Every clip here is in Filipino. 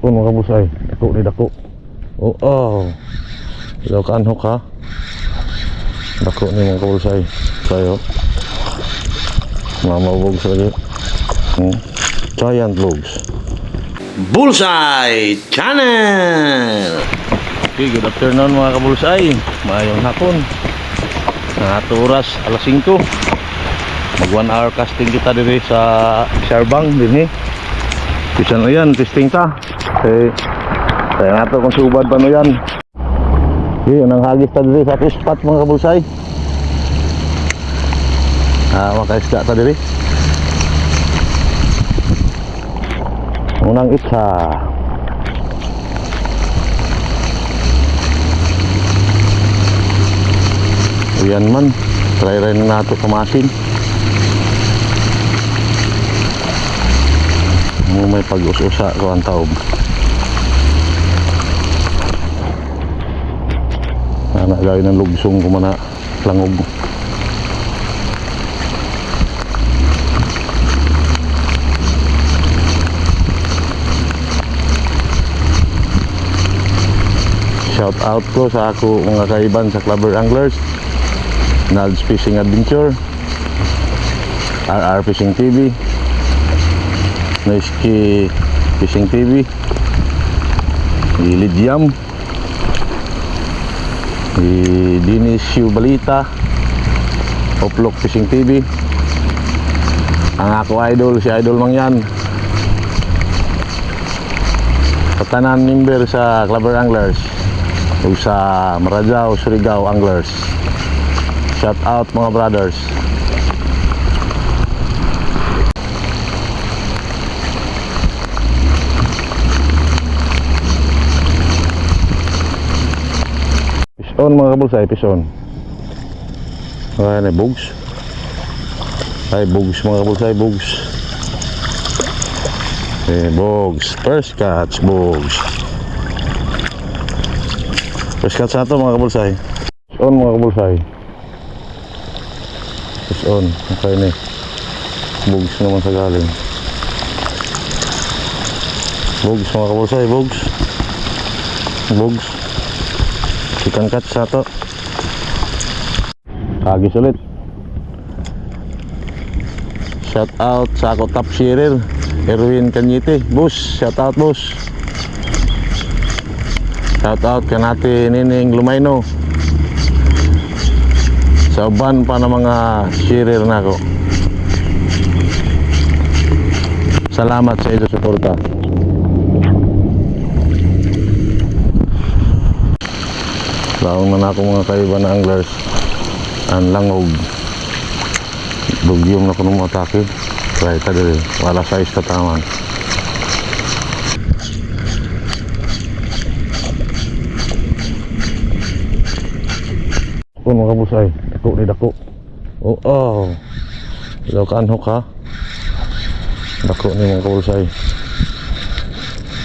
Kung mga busay, dako ni dako. Oh, oh. Ilaw ka anhok ha. Dako ni mga kabulsay. Sayo. Mamawog sa lagi. Hmm. Giant logs. Bullseye Channel! Okay, good afternoon mga kabulsay. Maayong hapon. Ato oras, alas 5. Mag 1 hour casting kita diri sa Sharbang din eh. Bisa na yan, testing ta. Okay. Kaya nga to kung subad pa no yan. Yun ang hagis ta diri sa fish spot mga kabulsay. Ah, makaisda ta diri. Unang itsa. Ayan man. Try rin na nato kamasin. Pag-us-usa ko ang taob. Ana gawin ng lugsong ko mana langog. Shout out ko sa ako mga kaiban sa Clubber Anglers. Nalds Fishing Adventure RR Fishing TV Noiski Fishing TV Lidyam di Dinis Yu Balita Oplok Fishing TV ang ako idol si Idol Mangyan Patanan member sa Clubber Anglers. Ug sa Marajao Surigao Anglers. Shout out mga brothers. On mga kabulsay, fish on. Ayan ay bugs. Ay bugs mga kabulsay, bugs. Eh, bugs. First catch, bugs. First catch na to mga kabulsay. Fish on mga kabulsay. Fish on. Okay ni. Bugs naman sa galing. Bugs mga kabulsay, bugs. Bugs. Chicken cut sa to. Kagis ulit. Shout out sa ako top shearer. Erwin Canyete. Boss, shout out boss. Shout out ka natin Nining Lumayno sa uban pa ng mga shearer na ako salamat sa inyo suporta laong na ako mga kaiba na anglers ang langog dugyom na ko ng mga atake try ta dili wala sa isa taman Kung mga busay, dako ni dako. Oh, oh. Ilaw ka anhok. Dako ni mga kabusay.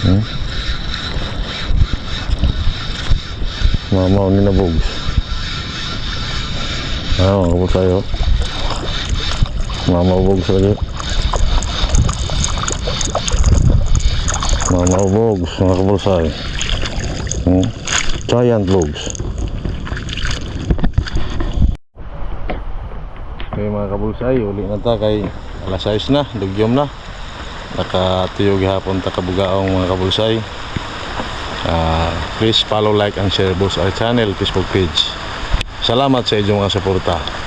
Hmm? Mamaw ni nabugs. Ah, mga kabusay oh. Mamaw bugs lagi. Mamaw bugs, mga kabusay. Hmm? Giant bugs. Okay mga kabulsay, uli na ta kay alas 6 na, dugyom na. Nakatuyog hapon ta kabugaong mga kabulsay. Ah, please follow, like, and share both our channel, Facebook page. Salamat sa inyong mga suporta.